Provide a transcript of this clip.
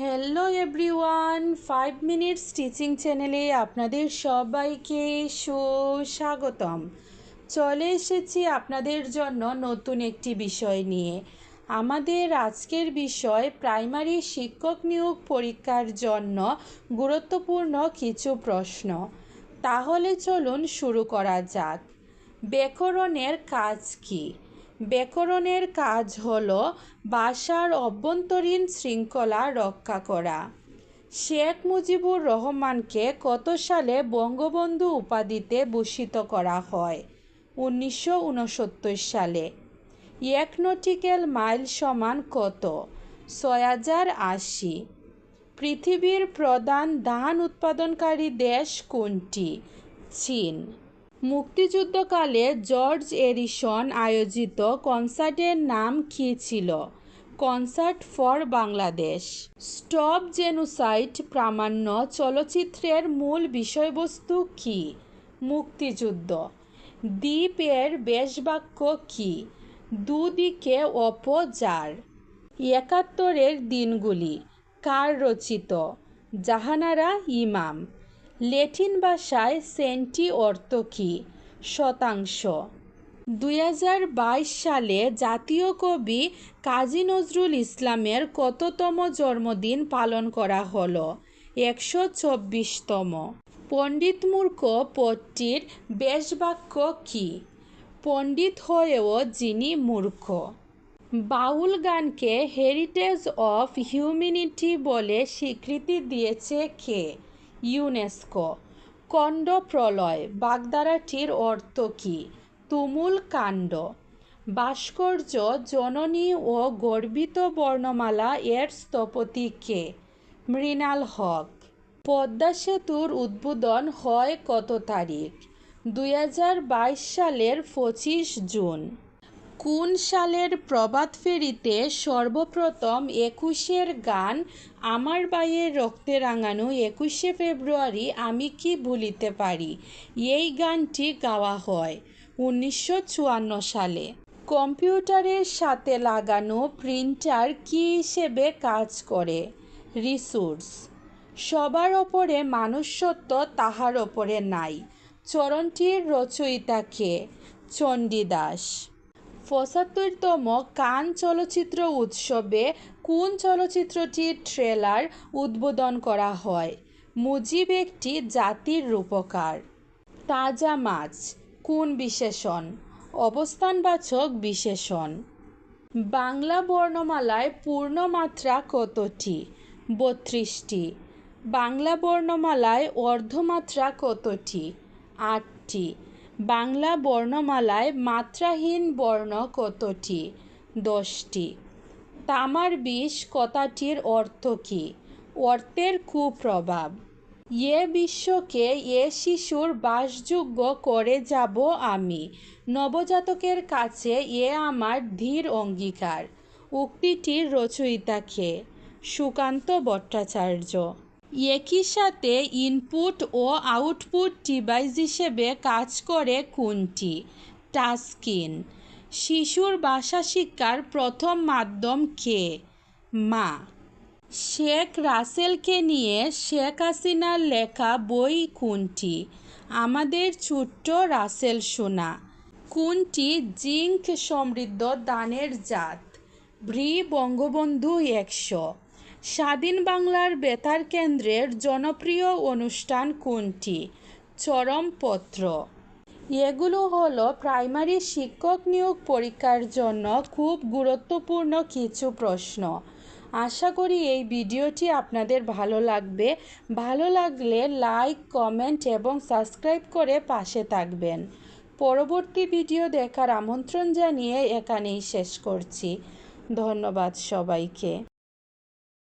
Hello everyone five minutes teaching চ্যানেলে আপনাদের সবাইকে সুস্বাগতম। চলে এসেছি আপনাদের জন্য নতুন একটি বিষয় নিয়ে। আমাদের আজকের বিষয় প্রাইমারি শিক্ষক নিয়োগ পরীক্ষার জন্য গুরুত্বপূর্ণ কিছু প্রশ্ন। তাহলে চলুন শুরু করা যাক। ব্যাকরণের কাজ কী? ব্যাকরণের কাজ হল ভাষার অভ্যন্তরীণ শৃঙ্খলা রক্ষা করা। শেখ মুজিবুর রহমানকে কত সালে বঙ্গবন্ধু উপাধিতে ভূষিত করা হয়? উনিশশো উনসত্তর সালে। এক নটিক্যাল মাইল সমান কত? ছয় হাজার আশি। পৃথিবীর প্রধান ধান উৎপাদনকারী দেশ কোনটি? চীন। মুক্তিযুদ্ধকালে জর্জ এরিসন আয়োজিত কনসার্টের নাম কী ছিল? Concert for Bangladesh. Stop genocide প্রামাণ্য চলচ্চিত্রের মূল বিষয়বস্তু কী? মুক্তিযুদ্ধ। দ্বীপের বেশবাক্য কী? দুদিকে অপজার। একাত্তরের দিনগুলি। কার রচিত? জাহানারা ইমাম। ল্যাটিন ভাষায় সেন্টি অর্থ কী? শতাংশ। দুই হাজার বাইশ সালে জাতীয় কবি কাজী নজরুল ইসলামের কততম জন্মদিন পালন করা হলো? একশো চব্বিশতম। পণ্ডিত মূর্খ পদটির বেশবাক্য কী? পণ্ডিত হয়েও যিনি মূর্খ। বাউল গানকে হেরিটেজ অফ হিউম্যানিটি বলে স্বীকৃতি দিয়েছে কে? ইউনেস্কো। কণ্ড প্রলয় বাগধারাটির অর্থ কী? তুমুল কাণ্ড। ভাস্কর্য, জননী ও গর্বিত বর্ণমালা এর স্থপতি কে? মৃণাল হক। পদ্মা সেতুর উদ্বোধন হয় কত তারিখ? দু হাজার বাইশ সালের পঁচিশ জুন। কোন সালের প্রভাত ফেরিতে সর্বপ্রথম একুশের গান আমার বাইয়ের রক্তে রাঙানো একুশে ফেব্রুয়ারি আমি কি ভুলিতে পারি? এই গানটি গাওয়া হয় উনিশশো চুয়ান্ন সালে। কম্পিউটারের সাথে লাগানো প্রিন্টার কী হিসেবে কাজ করে? রিসোর্স। সবার ওপরে মানুষত্ব তাহার ওপরে নাই। চরণটির রচয়িতাকে চণ্ডীদাস। পঁচাত্তরতম কান চলচ্চিত্র উৎসবে কোন চলচ্চিত্রটির ট্রেলার উদ্বোধন করা হয়? মুজিব একটি জাতির রূপকার। তাজা মাছ, কোন বিশেষণ? অবস্থানবাচক বিশেষণ। বাংলা বর্ণমালায় পূর্ণমাত্রা কতটি? বত্রিশটি। বাংলা বর্ণমালায় অর্ধমাত্রা কতটি? আটটি। বাংলা বর্ণমালায় মাত্রাহীন বর্ণ কতটি? দশটি। তামার বিষ কথাটির অর্থ কী? অর্থের কুপ্রভাব। এ বিশ্বকে এ শিশুর বাসযোগ্য করে যাব আমি। নবজাতকের কাছে এ আমার ধীর অঙ্গীকার। উক্তিটির রচয়িতা রচয়িতাকে সুকান্ত ভট্টাচার্য। একই সাথে ইনপুট ও আউটপুট ডিভাইস হিসেবে কাজ করে কোনটি? টাচস্ক্রিন শিশুর ভাষা শিক্ষার প্রথম মাধ্যম কে? মা. শেখ রাসেলকে নিয়ে শেখ হাসিনার লেখা বই কোনটি? আমাদের ছোট্ট রাসেল সোনা। কোনটি? জিঙ্ক সমৃদ্ধ দানের জাত। ভ্রি বঙ্গবন্ধু একশো। স্বাধীন বাংলার বেতার কেন্দ্রের জনপ্রিয় অনুষ্ঠান কোনটি? চরমপত্র। এগুলো হলো প্রাইমারি শিক্ষক নিয়োগ পরীক্ষার জন্য খুব গুরুত্বপূর্ণ কিছু প্রশ্ন। আশা করি এই ভিডিওটি আপনাদের ভালো লাগবে। ভালো লাগলে লাইক, কমেন্ট এবং সাবস্ক্রাইব করে পাশে থাকবেন। পরবর্তী ভিডিও দেখার আমন্ত্রণ জানিয়ে এখানেই শেষ করছি। ধন্যবাদ সবাইকে।